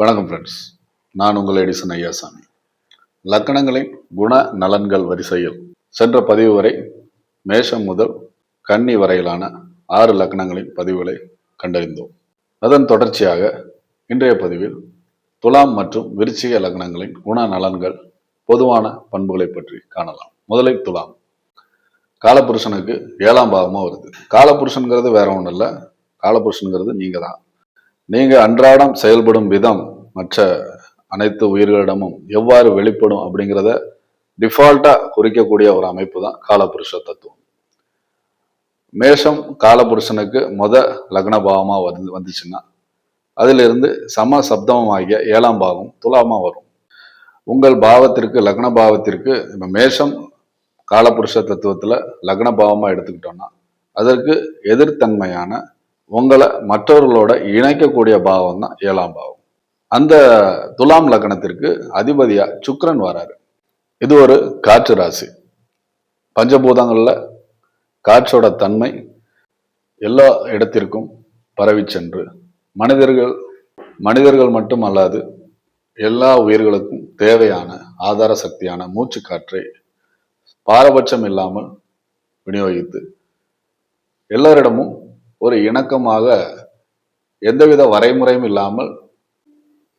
வணக்கம் ஃப்ரெண்ட்ஸ் நான் உங்கள் எடிசன் ஐயாசாமி. லக்கணங்களின் குண நலன்கள் வரிசையில் சென்ற பதிவு வரை மேஷம் முதல் கன்னி வரையிலான ஆறு லக்கணங்களின் பதிவுகளை கண்டறிந்தோம். அதன் தொடர்ச்சியாக இன்றைய பதிவில் துலாம் மற்றும் விருச்சிக லக்னங்களின் குண நலன்கள் பொதுவான பண்புகளை பற்றி காணலாம். முதலில் துலாம். காலபுருஷனுக்கு ஏழாம் பாவமாக வருது. காலபுருஷனுங்கிறது வேற ஒன்றும் இல்லை காலபுருஷனுங்கிறது நீங்கள் தான் நீங்க அன்றாடம் செயல்படும் விதம் மற்ற அனைத்து உயிர்களிடமும் எவ்வாறு வெளிப்படும் அப்படிங்கிறத டிஃபால்ட்டா குறிக்கக்கூடிய ஒரு அமைப்பு தான் காலபுருஷ தத்துவம். மேஷம் காலபுருஷனுக்கு மொத லக்ன பாவமா வந்து வந்துச்சுன்னா அதிலிருந்து சம சப்தமமாகிய ஏழாம் பாவம் துலாமா வரும். உங்கள் பாவத்திற்கு லக்ன பாவத்திற்கு இப்ப மேஷம் காலபுருஷ தத்துவத்துல லக்ன பாவமா எடுத்துக்கிட்டோம்னா அதற்கு எதிர்த்தன்மையான உங்களை மற்றவர்களோட இணைக்கக்கூடிய பாவம் தான் ஏழாம் பாவம். அந்த துலாம் லக்னத்திற்கு அதிபதியா சுக்ரன் வராரு. இது ஒரு காற்று ராசி. பஞ்சபூதங்களில் காற்றோட தன்மை எல்லா இடத்திற்கும் பரவி சென்று மனிதர்கள் மனிதர்கள் மட்டும் அல்லாது எல்லா உயிர்களுக்கும் தேவையான ஆதார சக்தியான மூச்சு காற்றை பாரபட்சம் இல்லாமல் விநியோகித்து எல்லாரிடமும் ஒரு இணக்கமாக எந்தவித வரைமுறையும் இல்லாமல்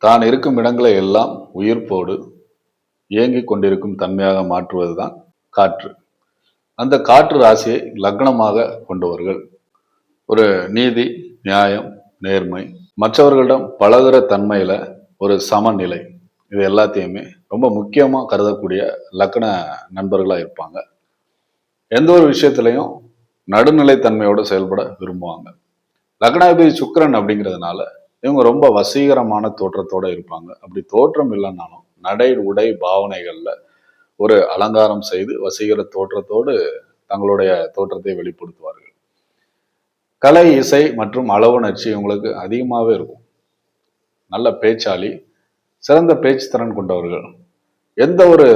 தான் இருக்கும் இடங்களை எல்லாம் உயிர்ப்போடு இயங்கிக் கொண்டிருக்கும் தன்மையாக மாற்றுவது தான் காற்று. அந்த காற்று ராசியை லக்னமாக கொண்டவர்கள் ஒரு நீதி நியாயம் நேர்மை மற்றவர்களிடம் பழகுற தன்மையில் ஒரு சமநிலை இது எல்லாத்தையுமே ரொம்ப முக்கியமாக கருதக்கூடிய லக்ன நண்பர்களாக இருப்பாங்க. எந்த ஒரு விஷயத்துலையும் நடுநிலைத்தன்மையோடு செயல்பட விரும்புவாங்க. லக்னாதிபதி சுக்கரன் அப்படிங்கிறதுனால இவங்க ரொம்ப வசீகரமான தோற்றத்தோட இருப்பாங்க. அப்படி தோற்றம் இல்லைன்னாலும் நடை உடை பாவனைகளில் ஒரு அலங்காரம் செய்து வசீகர தோற்றத்தோடு தங்களுடைய தோற்றத்தை வெளிப்படுத்துவார்கள். கலை இசை மற்றும் அளவுணர்ச்சி இவங்களுக்கு அதிகமாகவே இருக்கும். நல்ல பேச்சாளி சிறந்த பேச்சு திறன் கொண்டவர்கள். எந்த ஒரு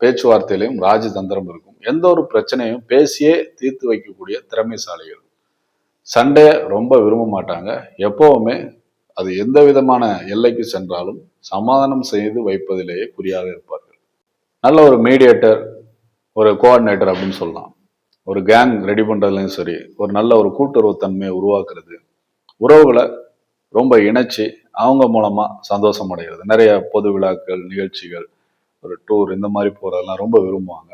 பேச்சுவார்த்தையிலையும் ராஜதந்திரம் இருக்கும். எந்த ஒரு பிரச்சனையும் பேசியே தீர்த்து வைக்கக்கூடிய திறமைசாலிகள். சண்டையை ரொம்ப விரும்ப மாட்டாங்க. எப்பவுமே அது எந்த விதமான எல்லைக்கு சென்றாலும் சமாதானம் செய்து வைப்பதிலேயே குறியாக இருப்பார்கள். நல்ல ஒரு மீடியேட்டர் ஒரு கோஆர்டினேட்டர் அப்படின்னு சொல்லலாம். ஒரு கேங் ரெடி பண்ணுறதுலையும் சரி ஒரு நல்ல ஒரு கூட்டுறவு தன்மையை உருவாக்குறது. உறவுகளை ரொம்ப இணைச்சி அவங்க மூலமாக சந்தோஷம் அடைகிறது நிறைய பொது விழாக்கள் நிகழ்ச்சிகள் ஒரு டூர் இந்த மாதிரி போறதெல்லாம் ரொம்ப விரும்புவாங்க.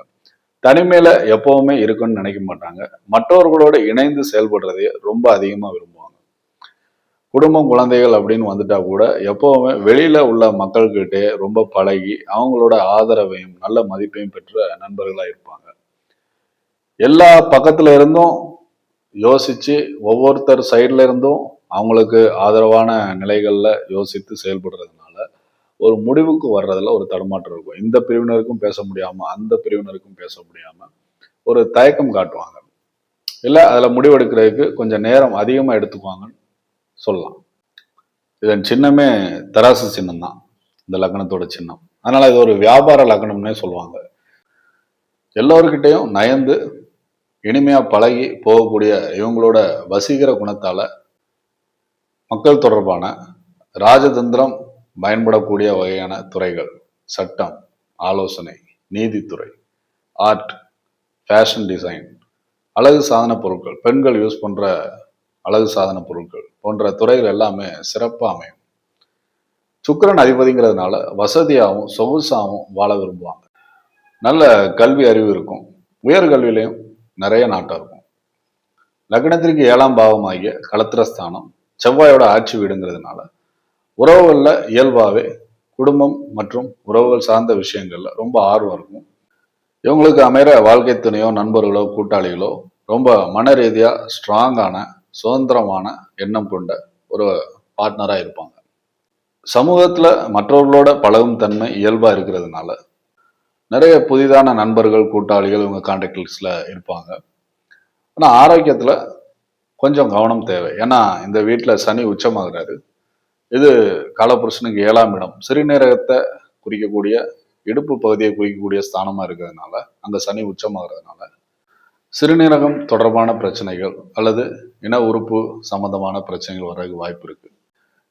தனிமையில எப்போவுமே இருக்குன்னு நினைக்க மாட்டாங்க. மற்றவர்களோட இணைந்து செயல்படுறதையே ரொம்ப அதிகமா விரும்புவாங்க. குடும்பம் குழந்தைகள் அப்படின்னு வந்துட்டா கூட எப்போவுமே வெளியில உள்ள மக்கள்கிட்டே ரொம்ப பழகி அவங்களோட ஆதரவையும் நல்ல மதிப்பையும் பெற்ற நண்பர்களா இருப்பாங்க. எல்லா பக்கத்துல இருந்தும் யோசிச்சு ஒவ்வொருத்தர் சைட்ல இருந்தும் அவங்களுக்கு ஆதரவான நிலைகளில் யோசித்து செயல்படுறதுனால ஒரு முடிவுக்கு வர்றதுல ஒரு தடுமாற்றம் இருக்கும். இந்த பிரிவினருக்கும் பேச முடியாம அந்த பிரிவினருக்கும் பேச முடியாம ஒரு தயக்கம் காட்டுவாங்க. இல்லை அதில் முடிவெடுக்கிறதுக்கு கொஞ்சம் நேரம் அதிகமாக எடுத்துக்குவாங்கன்னு சொல்லலாம். இதன் சின்னமே தராசு சின்னம் தான் இந்த லக்னத்தோட சின்னம். அதனால இது ஒரு வியாபார லக்னம்னே சொல்லுவாங்க. எல்லோருக்கிட்டையும் நயந்து இனிமையாக பழகி போகக்கூடிய இவங்களோட வசீகர குணத்தால மக்கள் தொடர்பான ராஜதந்திரம் பயன்படக்கூடிய வகையான துறைகள் சட்டம் ஆலோசனை நீதித்துறை ஆர்ட் ஃபேஷன் டிசைன் அழகு சாதன பொருட்கள் பெண்கள் யூஸ் பண்ற அழகு சாதன பொருட்கள் போன்ற துறைகள் எல்லாமே சிறப்பாக அமையும். சுக்கிரன் அதிபதிங்கிறதுனால வசதியாகவும் சொகுசாகவும் வாழ விரும்புவாங்க. நல்ல கல்வி அறிவு இருக்கும். உயர்கல்வியிலையும் நிறைய நாட்டம் இருக்கும். லக்னத்திற்கு ஏழாம் பாவமாகிய களத்திரஸ்தானம் செவ்வாயோட ஆட்சி வீடுங்கிறதுனால உறவுகளில் இயல்பாகவே குடும்பம் மற்றும் உறவுகள் சார்ந்த விஷயங்களில் ரொம்ப ஆர்வம் இருக்கும். இவங்களுக்கு அமைகிற வாழ்க்கை துணையோ நண்பர்களோ கூட்டாளிகளோ ரொம்ப மன ரீதியாக ஸ்ட்ராங்கான சுதந்திரமான எண்ணம் கொண்ட ஒரு பார்ட்னராக இருப்பாங்க. சமூகத்தில் மற்றவர்களோட பழகும் தன்மை இயல்பாக இருக்கிறதுனால நிறைய புதிதான நண்பர்கள் கூட்டாளிகள் இவங்க கான்டாக்ட் இருப்பாங்க. ஆனால் ஆரோக்கியத்தில் கொஞ்சம் கவனம் தேவை. ஏன்னா இந்த வீட்டில் சனி உச்சமாகிறாரு. இது காலபுருஷனுக்கு ஏழாம் இடம். சிறுநீரகத்தை குறிக்கக்கூடிய இடுப்பு பகுதியை குறிக்கக்கூடிய ஸ்தானமாக இருக்கிறதுனால அந்த சனி உச்சமாகிறதுனால சிறுநீரகம் தொடர்பான பிரச்சனைகள் அல்லது இன உறுப்பு சம்பந்தமான பிரச்சனைகள் வர்றதுக்கு வாய்ப்பு இருக்குது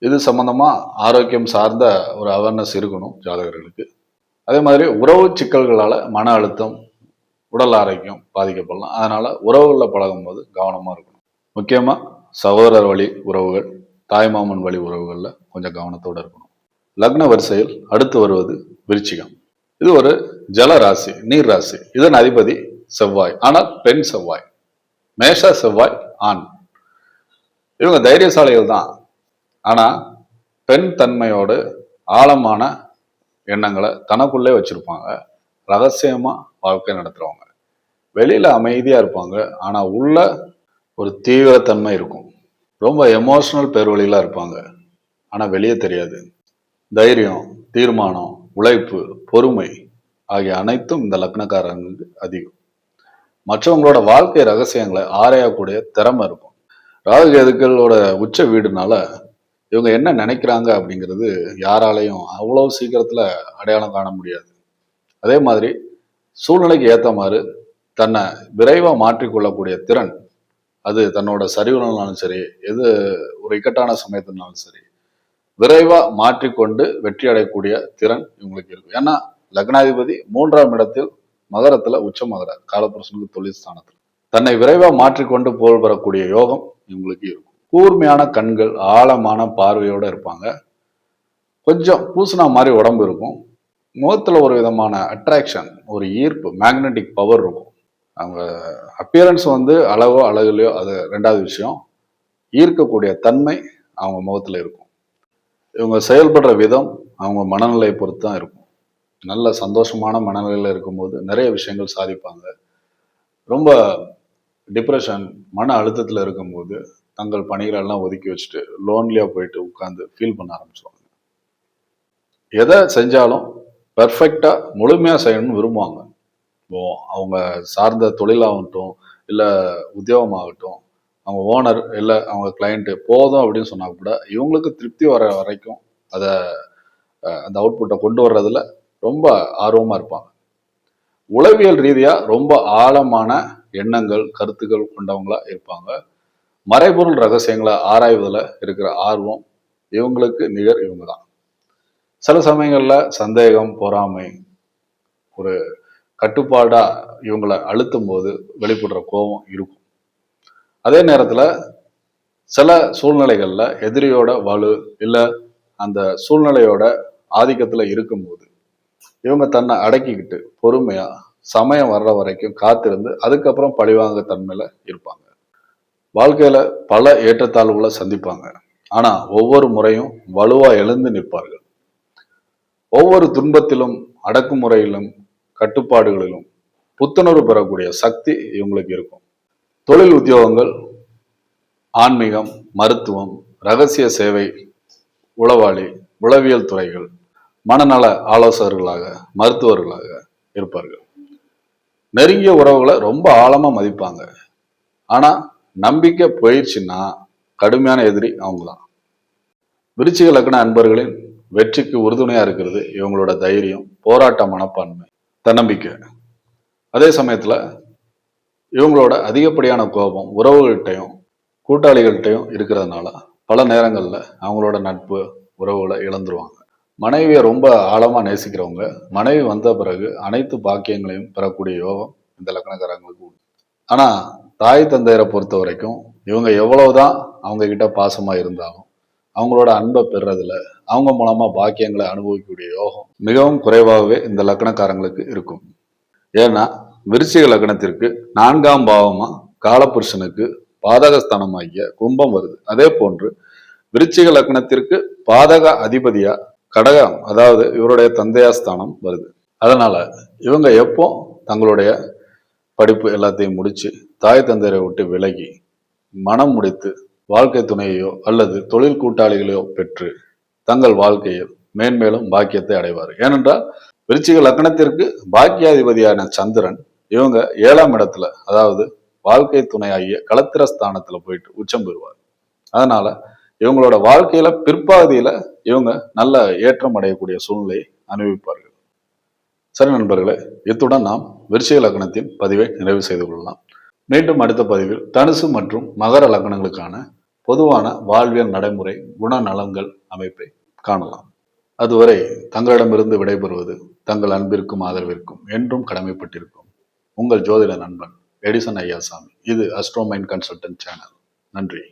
இது சம்மந்தமாக ஆரோக்கியம் சார்ந்த ஒரு அவேர்னஸ் இருக்கணும் ஜாதகர்களுக்கு. அதே மாதிரி உறவு சிக்கல்களால் மன அழுத்தம் உடல் ஆரோக்கியம் பாதிக்கப்படலாம். அதனால் உறவுகளில் பழகும்போது கவனமாக இருக்கணும். முக்கியமாக சகோதரர் வழி உறவுகள். தாய்மாமன் வழி உறவுகளில் கொஞ்சம் கவனத்தோடு இருக்கணும். லக்ன வரிசையில் அடுத்து வருவது விருச்சிகம். இது ஒரு ஜல ராசி நீர் ராசி. இதன் அதிபதி செவ்வாய். ஆனால் பெண் செவ்வாய். மேஷ செவ்வாய் ஆண். இவங்க தைரியசாலிகள் தான். ஆனால் பெண் தன்மையோடு ஆழமான எண்ணங்களை தனக்குள்ளே வச்சுருப்பாங்க. ரகசியமாக வாழ்க்கை நடத்துறவங்க. வெளியில் அமைதியாக இருப்பாங்க. ஆனால் உள்ள ஒரு தீவிரத்தன்மை இருக்கும். ரொம்ப எமோஷனல் பேர்வழிகளாக இருப்பாங்க. ஆனால் வெளியே தெரியாது. தைரியம் தீர்மானம் உழைப்பு பொறுமை ஆகிய அனைத்தும் இந்த லக்னக்காரங்களுக்கு அதிகம். மற்றவங்களோட வாழ்க்கை ரகசியங்களை ஆராயக்கூடிய திறமை இருக்கும். ராகுகேதுக்களோட உச்ச வீடுனால இவங்க என்ன நினைக்கிறாங்க அப்படிங்கிறது யாராலையும் அவ்வளோ சீக்கிரத்தில் அடையாளம் காண முடியாது. அதே மாதிரி சூழ்நிலைக்கு ஏற்ற மாதிரி தன்னை விரைவாக மாற்றிக்கொள்ளக்கூடிய திறன் அது தன்னோட சரிவுனாலும் சரி எது ஒரு இக்கட்டான சமயத்தினாலும் சரி விரைவாக மாற்றிக்கொண்டு வெற்றி அடையக்கூடிய திறன் இவங்களுக்கு இருக்கும். ஏன்னா லக்னாதிபதி மூன்றாம் இடத்தில் மகரத்துல உச்சமாகிறார் காலபுருஷனுக்கு தொழில் ஸ்தானத்தில். தன்னை விரைவாக மாற்றிக்கொண்டு புகழ் பெறக்கூடிய யோகம் இவங்களுக்கு இருக்கும். கூர்மையான கண்கள் ஆழமான பார்வையோடு இருப்பாங்க. கொஞ்சம் பூசணா மாதிரி உடம்பு இருக்கும். முகத்தில் ஒரு விதமான அட்ராக்ஷன் ஒரு ஈர்ப்பு மேக்னெட்டிக் பவர் இருக்கும். அவங்க அப்பியரன்ஸ் வந்து அழகோ அழகுலையோ அது ரெண்டாவது விஷயம். ஈர்க்கக்கூடிய தன்மை அவங்க முகத்தில் இருக்கும். இவங்க செயல்படுற விதம் அவங்க மனநிலையை பொறுத்து தான் இருக்கும். நல்ல சந்தோஷமான மனநிலையில் இருக்கும்போது நிறைய விஷயங்கள் சாதிப்பாங்க. ரொம்ப டிப்ரெஷன் மன அழுத்தத்தில் இருக்கும்போது தங்கள் பணிகளெல்லாம் ஒதுக்கி வச்சுட்டு லோன்லியாக போயிட்டு உட்காந்து ஃபீல் பண்ண ஆரம்பிச்சுவாங்க எதை செஞ்சாலும் பர்ஃபெக்டாக முழுமையாக செய்யணும்னு விரும்புவாங்க. இப்போ அவங்க சார்ந்த தொழிலாகட்டும் இல்லை உத்தியோகமாகட்டும் அவங்க ஓனர் இல்லை அவங்க கிளைண்ட்டு போதும் அப்படின்னு சொன்னால் கூட இவங்களுக்கு திருப்தி வர வரைக்கும் அதை அந்த அவுட்புட்டை கொண்டு வர்றதுல ரொம்ப ஆர்வமாக இருப்பாங்க. உளவியல் ரீதியாக ரொம்ப ஆழமான எண்ணங்கள் கருத்துக்கள் கொண்டவங்களாக இருப்பாங்க. மறைபொருள் ரகசியங்களை ஆராய்வதில் இருக்கிற ஆர்வம் இவங்களுக்கு நிகர் இவங்க தான். சில சமயங்களில் சந்தேகம் பொறாமை ஒரு கட்டுப்பாடாக இவங்களை அழுத்தும் போது வெளிப்படுற கோபம் இருக்கும். அதே நேரத்தில் சில சூழ்நிலைகளில் எதிரியோட வலு இல்லை அந்த சூழ்நிலையோட ஆதிக்கத்தில் இருக்கும்போது இவங்க தன்னை அடக்கிக்கிட்டு பொறுமையாக சமயம் வர்ற வரைக்கும் காத்திருந்து அதுக்கப்புறம் பழிவாங்க தன்மையில் இருப்பாங்க. வாழ்க்கையில் பல ஏற்றத்தாழ்வுகளை சந்திப்பாங்க. ஆனால் ஒவ்வொரு முறையும் வலுவாக எழுந்து நிற்பார்கள். ஒவ்வொரு துன்பத்திலும் அடக்குமுறையிலும் கட்டுப்பாடுகளிலும் புத்துணர்வு பெறக்கூடிய சக்தி இவங்களுக்கு இருக்கும். தொழில் உத்தியோகங்கள் ஆன்மீகம் மருத்துவம் ரகசிய சேவை உளவாளி உளவியல் துறைகள் மனநல ஆலோசகர்களாக மருத்துவர்களாக இருப்பார்கள். நெருங்கிய உறவுகளை ரொம்ப ஆழமா மதிப்பாங்க. ஆனா நம்பிக்கை போயிடுச்சுன்னா கடுமையான எதிரி அவங்க தான் விருச்சிக லக்ன அன்பர்களின் வெற்றிக்கு உறுதுணையா இருக்கிறது இவங்களோட தைரியம் போராட்ட மனப்பான்மை. தன்னம்பிக்கை. அதே சமயத்தில் இவங்களோட அதிகப்படியான கோபம் உறவுகள்கிட்டையும் கூட்டாளிகள்கிட்டையும் இருக்கிறதுனால பல நேரங்களில் அவங்களோட நட்பு உறவுகளை இழந்துருவாங்க. மனைவியை ரொம்ப ஆழமாக நேசிக்கிறவங்க மனைவி வந்த பிறகு அனைத்து பாக்கியங்களையும் பெறக்கூடிய யோகம் இந்த லக்னக்காரங்களுக்கு உண்டு. ஆனால் தாய் தந்தையரை பொறுத்த வரைக்கும் இவங்க எவ்வளவுதான் அவங்க கிட்ட பாசமாக இருந்தாலும் அவங்களோட அன்பை பெறுறதுல அவங்க மூலமா பாக்கியங்களை அனுபவிக்கக்கூடிய யோகம் மிகவும் குறைவாகவே இந்த லக்னக்காரங்களுக்கு இருக்கும். ஏன்னா விருச்சிக லக்னத்திற்கு நான்காம் பாவமா காலபுருஷனுக்கு பாதகஸ்தானமாகிய கும்பம் வருது. அதே போன்று விருச்சிக லக்னத்திற்கு பாதக அதிபதியா கடகம் அதாவது இவருடைய தந்தையாஸ்தானம் வருது. அதனால இவங்க எப்போ தங்களுடைய படிப்பு எல்லாத்தையும் முடிச்சு தாய் தந்தையரை விட்டு விலகி மனம் முடித்து வாழ்க்கை துணையையோ அல்லது தொழில் கூட்டாளிகளையோ பெற்று தங்கள் வாழ்க்கையில் மேன்மேலும் பாக்கியத்தை அடைவார். ஏனென்றால் விருச்சிக லக்னத்திற்கு பாக்கியாதிபதியான சந்திரன் இவங்க ஏழாம் இடத்துல அதாவது வாழ்க்கை துணையாகிய களத்திர ஸ்தானத்துல போயிட்டு உச்சம் பெறுவார். அதனால இவங்களோட வாழ்க்கையில பிற்பாதியில இவங்க நல்ல ஏற்றம் அடையக்கூடிய சூழ்நிலையை அனுபவிப்பார்கள். சரி நண்பர்களே இத்துடன் நாம் விருச்சிக லக்னத்தின் பதிவை நிறைவு செய்து கொள்ளலாம். மீண்டும் அடுத்த பதிவில் தனுசு மற்றும் மகர லக்னங்களுக்கான பொதுவான வாழ்வியல் நடைமுறை குணநலன்கள் அமைப்பை காணலாம். அதுவரை தங்களிடமிருந்து விடைபெறுவது தங்கள் அன்பிற்கும் ஆதரவிற்கும் என்றும் கடமைப்பட்டிருக்கும் உங்கள் ஜோதிட நண்பன் எடிசன் ஐயாசாமி இது அஸ்ட்ரோமைன் கன்சல்டன்ட் சேனல் நன்றி.